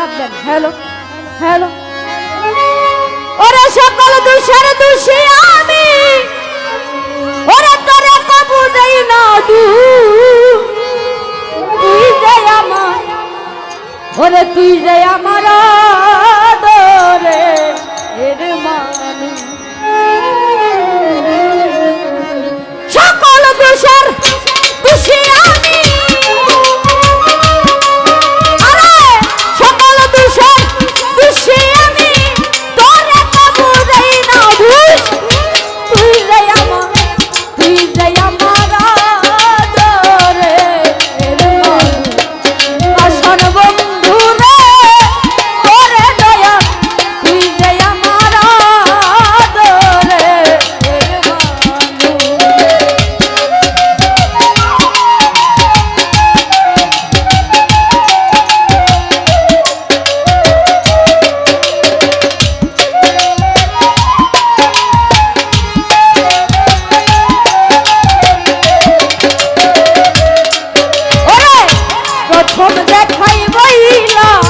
জবাব দেন hello hello. ওরে সকল দোষের দোষী আমি, ওরে তোরে কবু দেই না দু। তুই যে আমার, ওরে তুই যে আমার ไม่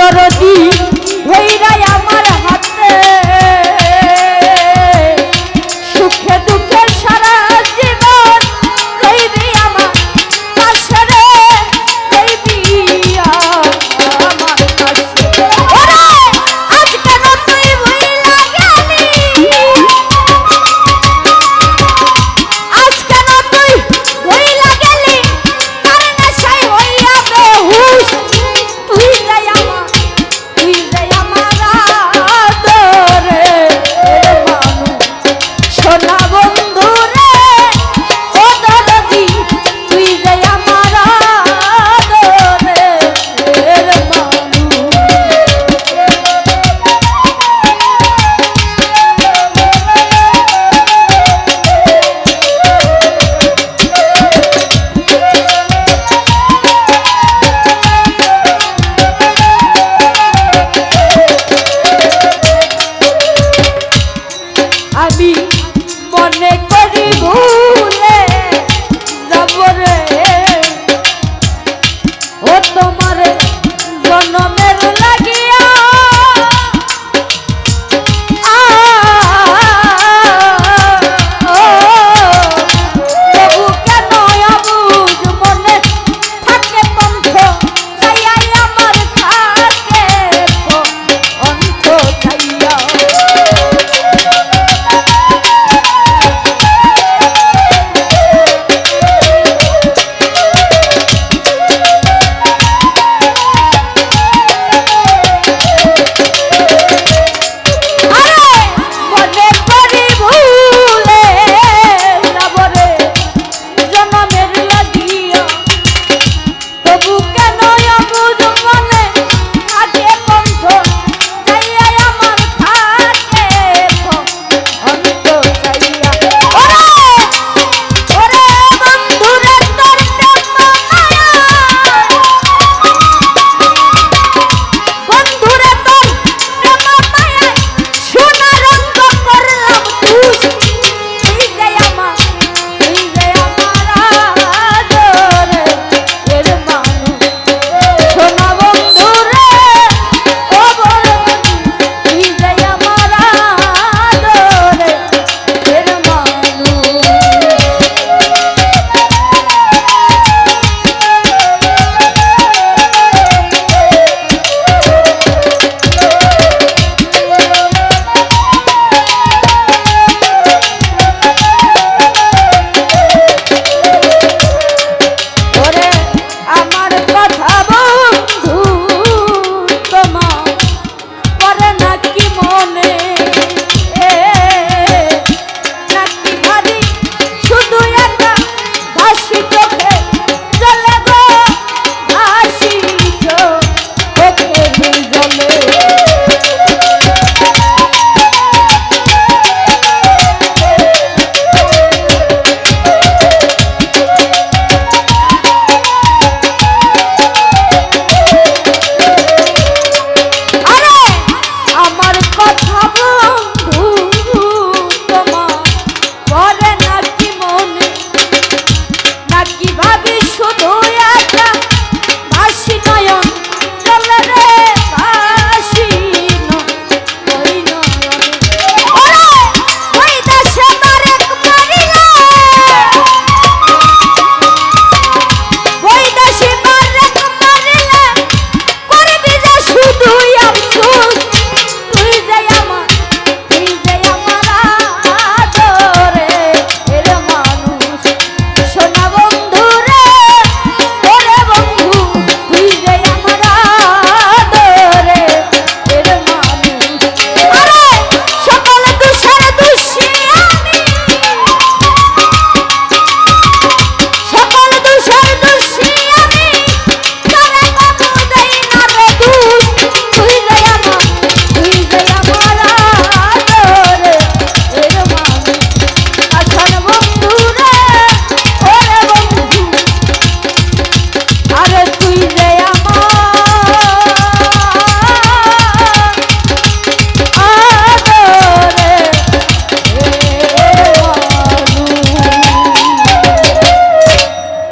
সরদী